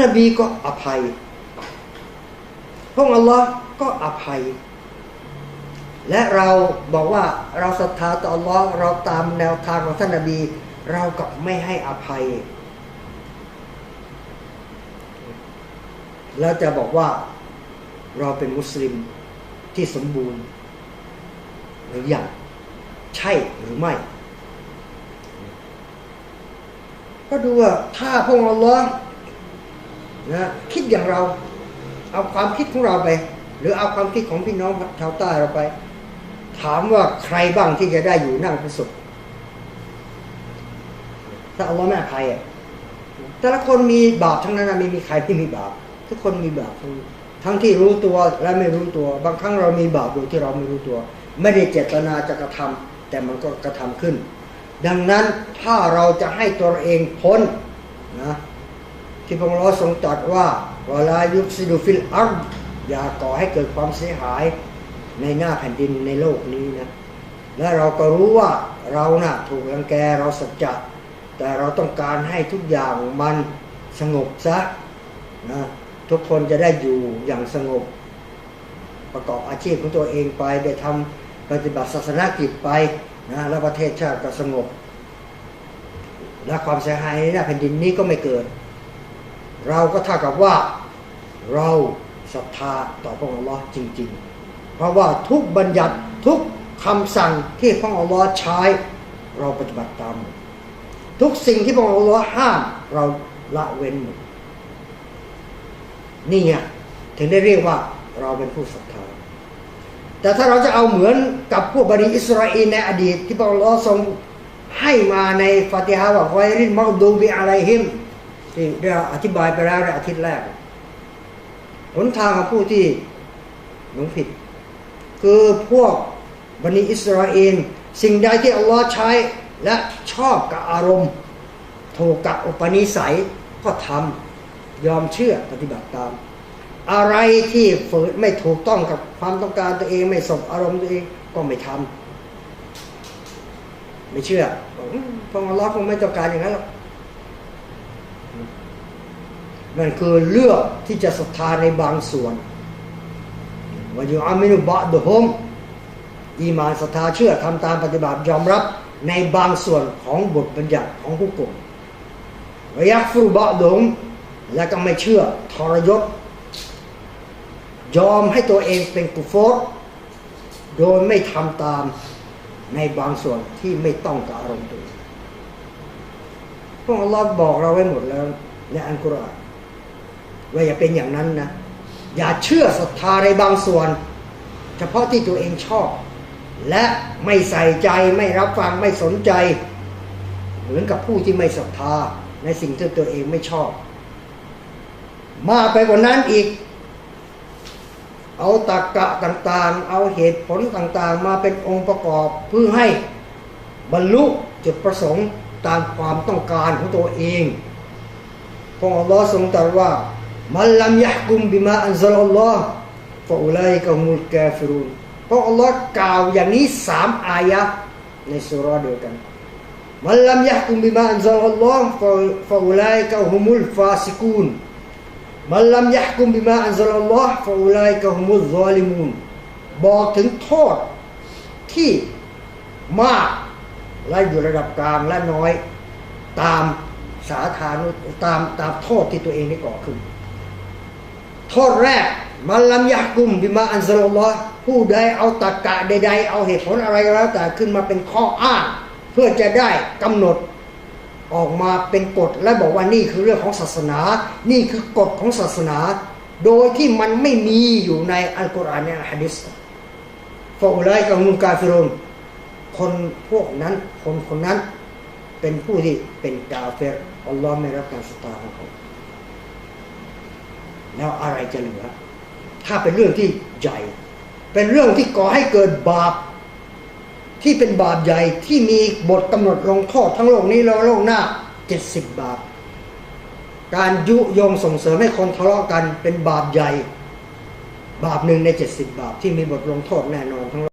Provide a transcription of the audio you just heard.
นบีก็อภัยพระองค์อัลลอฮ์ก็อภัย และเราบอกว่าเราศรัทธาต่ออัลลอฮ์เราตามแนวทางของท่านนบี เรากับไม่ให้อภัย แล้วจะบอกว่าเราเป็นมุสลิมที่สมบูรณ์ หรือยังใช่หรือไม่ ก็ดูว่าถ้าพระองค์อัลลอฮ์ นะคิดอย่างเรา เอาความคิดของเราไป หรือเอาความคิดของพี่น้องชาวใต้เราไป ถามว่าใครบ้างที่จะได้อยู่นั่งเป็นสุขถ้าอัลลอฮ์ไม่อภัยอะแต่ละคนมีบาปทั้งนั้นนะไม่มีใครที่มีบาปทุกคนมีบาปทั้งทั้งที่รู้ตัวและไม่รู้ตัว บางครั้งเรามีบาปโดยที่เราไม่รู้ตัว ไม่ได้เจตนาจะกระทำแต่มันก็กระทำขึ้น ดังนั้นถ้าเราจะให้ตัวเองพ้นนะ ที่พระองค์ทรงตรัสว่าเวลายุบซิดูฟิลอัลอย่าก่อให้เกิดความเสียหายในหน้าแผ่นดินในโลกนี้นะและเราก็รู้ว่าเรานะ่ะถูกรังแกเราสัจจะแต่เราต้องการให้ทุกอย่างมันสงบซะนะทุกคนจะได้อยู่อย่างสงบ ประกอบอาชีพของตัวเองไปได้ทำปฏิบัติศาสนกิจไปนะแล้วประเทศชาติก็สงบ และความเสียหายในหน้าแผ่นดินนี้ก็ไม่เกิด เราก็เท่ากับว่าเราศรัทธาต่อพระองค์ลอจริง ๆ เพราะว่าทุกบัญญัติทุกคำสั่งที่พระองค์ลอใช้ เราปฏิบัติตามหมดทุกสิ่งที่พระองค์ลอห้ามเราละเว้นหมดนี่ไงถึงได้เรียกว่าเราเป็นผู้ศรัทธา แต่ถ้าเราจะเอาเหมือนกับพวกบริอิสราเอลในอดีต ที่พระองค์ลอทรงให้มาในฟาติฮะว่าไวรินมาดูบิอะไรหิม ที่เราอธิบายไปแล้วในอาทิตย์แรกหนทางของผู้ที่หลงผิด คือพวกบันิอิสราเอลสิ่งใดที่อัลลอฮ์ใช้และชอบกับอารมณ์ถูกกับอุปนิสัยก็ทำยอมเชื่อปฏิบัติตาม อะไรที่ฝืนไม่ถูกต้องกับความต้องการตัวเองไม่สบอารมณ์ตัวเองก็ไม่ทำไม่เชื่อพระองค์อัลลอฮ์คงไม่ต้องการอย่างนั้นหรอก นั่นคือเลือกที่จะศรัทธาในบางส่วนว่าอยู่อามินุบะดุฮมอีมานศรัทธาเชื่อทำตามปฏิบัติยอมรับในบางส่วนของบทบัญญัติของผู้กลุ่มวยักฟุรุบะดุมและก็ไม่เชื่อทรยศยอมให้ตัวเองเป็นกุฟรโดยไม่ทำตามในบางส่วนที่ไม่ต้องกับอารมณ์ตัวเองพระอัลลอฮ์บอกเราไว้หมดแล้วในอันกุรอาน ว่าอย่าเป็นอย่างนั้นนะ อย่าเชื่อศรัทธาในบางส่วน เฉพาะที่ตัวเองชอบ และไม่ใส่ใจไม่รับฟังไม่สนใจ เหมือนกับผู้ที่ไม่ศรัทธาในสิ่งที่ตัวเองไม่ชอบ มาไปกว่านั้นอีก เอาตรกะต่างๆ เอาเหตุผลต่างๆ มาเป็นองค์ประกอบเพื่อให้บรรลุจุดประสงค์ตามความต้องการของตัวเองพระองค์อัลลอฮ์ทรงตรัสว่า มันลัมยะกุมบิมาอันซัลลัลลอฮ์ฟะอุไลกะฮุมุลกาฟิรุนพระอัลลอฮ์กล่าวอย่างนี้สามอายะในสุรเดียวกันมันลัมยะกุมบิมาอันซัลลัลลอฮ์ฟะอุไลกะฮุมุลฟาซิกูนมันลัมยะกุมบิมาอันซัลลัลลอฮ์ฟะอุไลกะฮุมุลซอลิมูนบอกถึงโทษที่มากและอยู่ระดับกลางและน้อย ตามสาธารณตามตามโทษที่ตัวเองได้ก่อขึ้น โทษแรกมันลัมยะกุมบิมาอันซัลลอฮ์ผู้ใดเอาตรกะใดๆ เอาเหตุผลอะไรก็แล้วแต่ขึ้นมาเป็นข้ออ้าง เพื่อจะได้กำหนดออกมาเป็นกฎและบอกว่านี่คือเรื่องของศาสนา นี่คือกฎของศาสนา โดยที่มันไม่มีอยู่ในอัลกุรอานในฮะดิษฟาอุไลกับมุลกาฟิรุนคนพวกนั้นคนคนนั้นเป็นผู้ที่เป็นกาเฟรอัลลอฮ์ไม่รับการสตาของเขา แล้วอะไรจะเหลือ ถ้าเป็นเรื่องที่ใหญ่ เป็นเรื่องที่ก่อให้เกิดบาป ที่เป็นบาปใหญ่ที่มีบทกำหนดลงโทษทั้งโลกนี้และโลกหน้าเจ็ดสิบบาป การยุยงส่งเสริมให้คนทะเลาะกันเป็นบาปใหญ่ บาปหนึ่งในเจ็ดสิบบาปที่มีบทลงโทษแน่นอนทั้งโลก